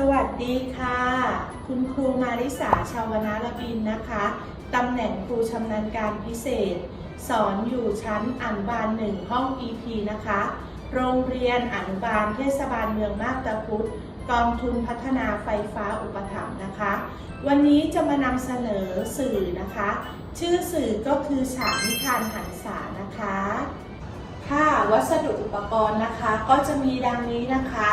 สวัสดีค่ะ คุณครูมาริสาชาวนาระบินนะคะ ตำแหน่งครูชำนาญการพิเศษ สอนอยู่ชั้นอนุบาลหนึ่งห้อง EP นะคะ โรงเรียนอนุบาลเทศบาลเมืองมาบตาพุธกองทุนพัฒนาไฟฟ้าอุปถัมภ์นะคะ วันนี้จะมานำเสนอสื่อนะคะ ชื่อสื่อก็คือฉากนิทานหันษานะคะ ค่ะวัสดุอุปกรณ์นะคะก็จะมีดังนี้นะคะ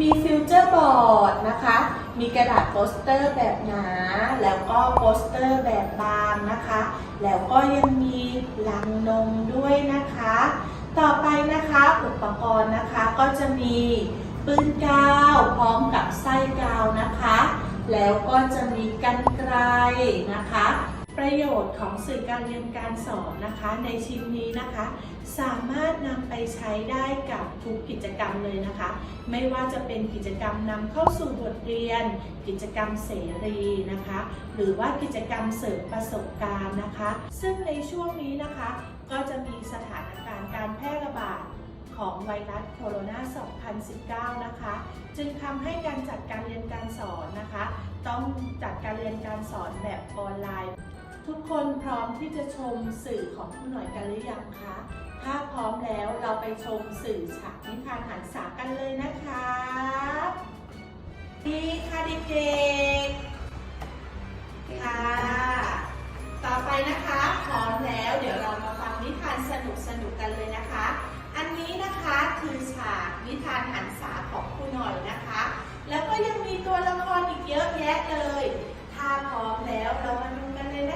มีฟิวเจอร์บอร์ดนะคะ มีกระดาษโปสเตอร์แบบหนา แล้วก็โปสเตอร์แบบบางนะคะ แล้วก็ยังมีลังนมด้วยนะคะ ต่อไปนะคะอุปกรณ์นะคะก็จะมีปืนกาวพร้อมกับไส้กาวนะคะ แล้วก็จะมีกันไกรนะคะ ประโยชน์ของสื่อการเรียนการสอนนะคะ ในชิ้นนี้นะคะ สามารถนำไปใช้ได้กับทุกกิจกรรมเลยนะคะ ไม่ว่าจะเป็นกิจกรรมนำเข้าสู่บทเรียน กิจกรรมเสรีนะคะ หรือว่ากิจกรรมเสริมประสบการณ์นะคะ ซึ่งในช่วงนี้นะคะ ก็จะมีสถานการณ์การแพร่ระบาดของไวรัสโคโรนา 2019 นะคะ จึงทำให้การจัดการเรียนการสอนนะคะ ต้องจัดการเรียนการสอนแบบออนไลน์ ทุกคนพร้อมที่จะชมสื่อของผู้หน่อยกันหรือยังคะ ถ้าพร้อมแล้วเราไปชมสื่อฉากนิทานหันษากันเลยนะคะดีค่ะเด็กๆค่ะ ต่อไปนะคะพร้อมแล้วเดี๋ยวเรามาฟังนิทานสนุกสนุกกันเลยนะคะ อันนี้นะคะคือฉากนิทานหันษาของครูหน่อยนะคะ แล้วก็ยังมีตัวละครอีกเยอะแยะเลย ถ้าพร้อมแล้วเรามาดู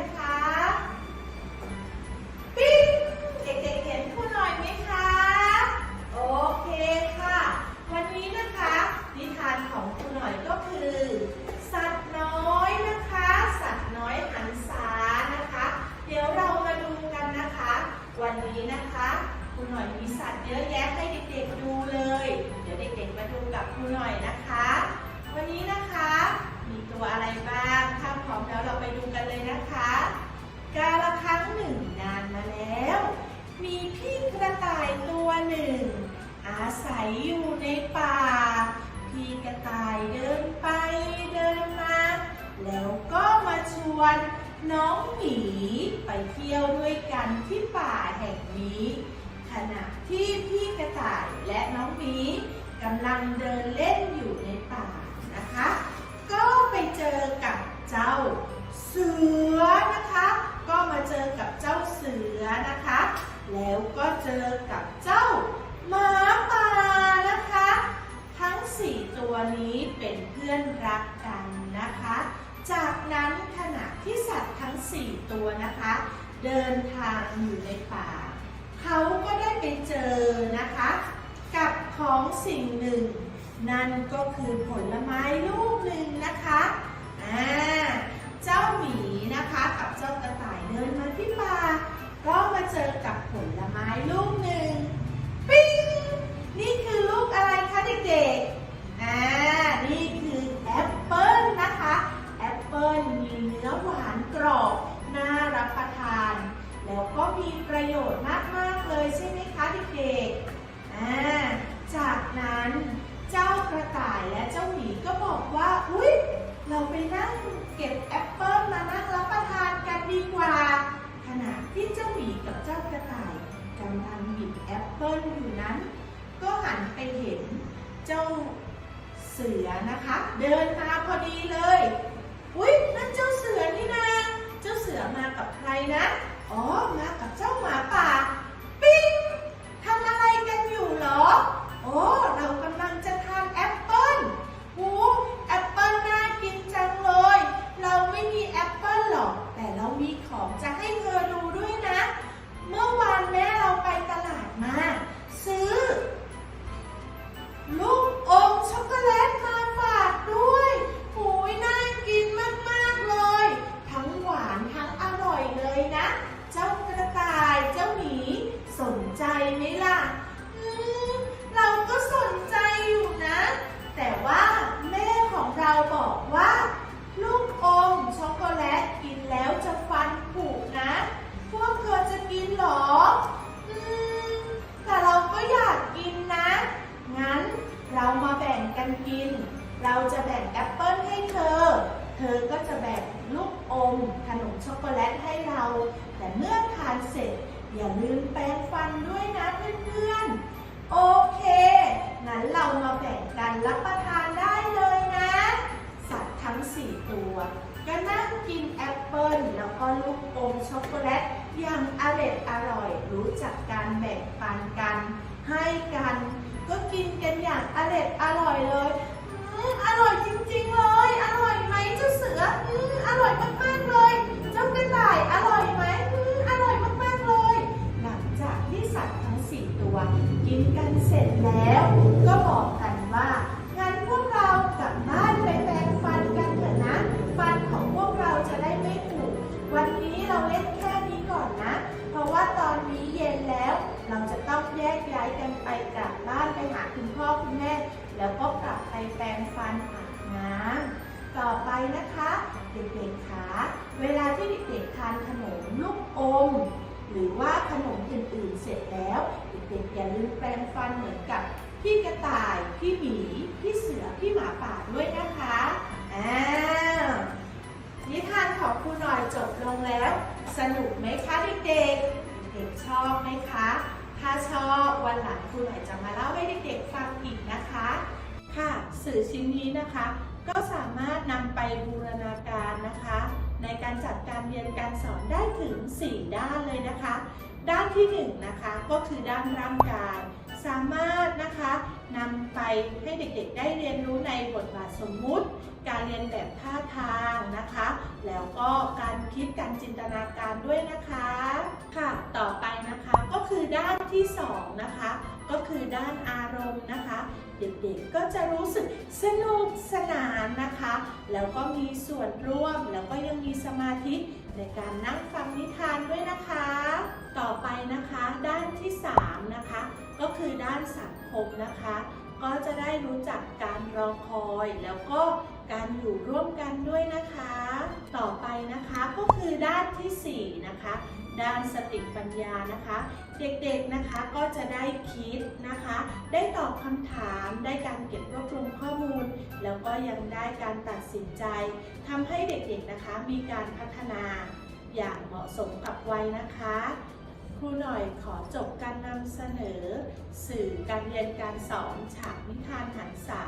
นะคะปิ๊งเด็กๆเห็นครูหน่อยไหมคะ โอเคค่ะ วันนี้นะคะนิทานของครูหน่อยก็คือ สัตว์น้อยนะคะ สัตว์น้อยหันษานะคะ เดี๋ยวเรามาดูกันนะคะ วันนี้นะคะครูหน่อยมีสัตว์เยอะแยะให้เด็กๆดูเลย เดี๋ยวเด็กๆมาดูกับครูหน่อยนะคะ วันนี้นะคะ มีตัวอะไรบ้าง ถ้าพร้อมแล้วเราไปดูกันเลยนะคะ กาละครั้งหนึ่งนานมาแล้ว มีพี่กระต่ายตัวหนึ่ง อาศัยอยู่ในป่า พี่กระต่ายเดินไปเดินมา แล้วก็มาชวนน้องหมีไปเที่ยวด้วยกันที่ป่าแห่งนี้ ขณะที่พี่กระต่ายและน้องหมีกำลังเดินเล่นอยู่ในป่านะคะ เจอกับเจ้าเสือนะคะ ก็มาเจอกับเจ้าเสือนะคะ แล้วก็เจอกับเจ้าหมาป่านะคะ ทั้งสี่ตัวนี้เป็นเพื่อนรักกันนะคะ จากนั้นขณะที่สัตว์ทั้งสี่ตัวนะคะ เดินทางอยู่ในป่า เขาก็ได้ไปเจอนะคะ กับของสิ่งหนึ่ง นั่นก็คือผลไม้ลูกหนึ่งนะคะอ่าเจ้าหมีนะคะกับเจ้ากระต่ายเดินมาที่ป่าก็มาเจอกับผลไม้ลูกหนึ่ง อปเปิ้ลอยู่นั้น ก็หันไปเห็นเจ้าเสือนะคะ เดินมาพอดีเลย อุ้ยนั่นเจ้าเสือนี่นาเจ้าเสือมากับใครนะ อ๋อ มากับเจ้าหมาป่า แต่ว่าแม่ของเราบอกว่า ลูกอมช็อกโกแลตกินแล้วจะฟันผุนะ พวกเธอจะกินหรอ อืม แต่เราก็อยากกินนะ งั้นเรามาแบ่งกันกิน เราจะแบ่งแอปเปิ้ลให้เธอ เธอก็จะแบ่งลูกอมขนมช็อกโกแลตให้เรา แต่เมื่อทานเสร็จ อย่าลืมแปรงฟันด้วยนะเพื่อนานกัน ให้กัน ก็กินกันอย่างอร่อยอร่อยเลย อร่อยจริงๆเลย อร่อยไหมเจ้าเสืออร่อยมากๆเลย เจ้ากระต่ายอร่อยไหมอร่อยมากๆเลย หลังจากที่สัตว์ทั้งสี่ตัว กินกันเสร็จแล้ว ก็บอกกัน แยกย้ายกันไปกลับบ้านไปหาคุณพ่อคุณแม่ แล้วก็กลับไปแปรงฟันอาบน้ำต่อไปนะคะเด็กๆคะเวลาที่เด็กๆทานขนมลูกอม หรือว่าขนมอื่นๆเสร็จแล้วเด็กๆอย่าลืมแปรงฟันเหมือนกับพี่กระต่าย พี่หมี พี่เสือ พี่หมาป่าด้วยนะคะอ้าวนิทานของครูหน่อยจบลงแล้ว สนุกไหมคะเด็กๆ เด็กๆชอบไหมคะ ถ้าชอบวันหลังครูหน่อยจะมาเล่าให้เด็กๆฟังอีกนะคะ ค่ะสื่อชิ้นนี้นะคะ ก็สามารถนำไปบูรณาการนะคะ ในการจัดการเรียนการสอนได้ถึง 4 ด้านเลยนะคะ ด้านที่1นะคะก็คือด้านร่างกาย สามารถนะคะนำไปให้เด็กๆได้เรียนรู้ในบทบาทสมมุติ การเรียนแบบท่าทางนะคะ แล้วก็การคิดการจินตนาการด้วยนะคะค่ะต่อไปนะคะก็คือด้านที่2นะคะก็คือด้านอารมณ์นะคะ เด็กๆก็จะรู้สึกสนุกสนานนะคะ แล้วก็มีส่วนร่วมแล้วก็ยังมีสมาธิ ในการนั่งฟังนิทานด้วยนะคะ ต่อไปนะคะด้านที่3นะคะก็คือด้านสังคมนะคะ ก็จะได้รู้จักการรอคอยแล้วก็การอยู่ร่วมกันด้วยนะคะ ต่อไปนะคะก็คือด้านทีสี่4นะคะ ด้านสติปัญญานะคะ เด็กๆนะคะก็จะได้คิดนะคะ ได้ตอบคำถามได้การเก็บรวบรวมข้อมูล แล้วก็ยังได้การตัดสินใจทำให้เด็กๆนะคะมีการพัฒนาอย่างเหมาะสมกับวัยนะคะครูหน่อยขอจบการนำเสนอ สื่อการเรียนการสอนฉากนิทานหันษา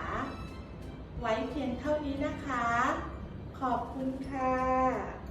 ไว้เพียงเท่านี้นะคะ ขอบคุณค่ะ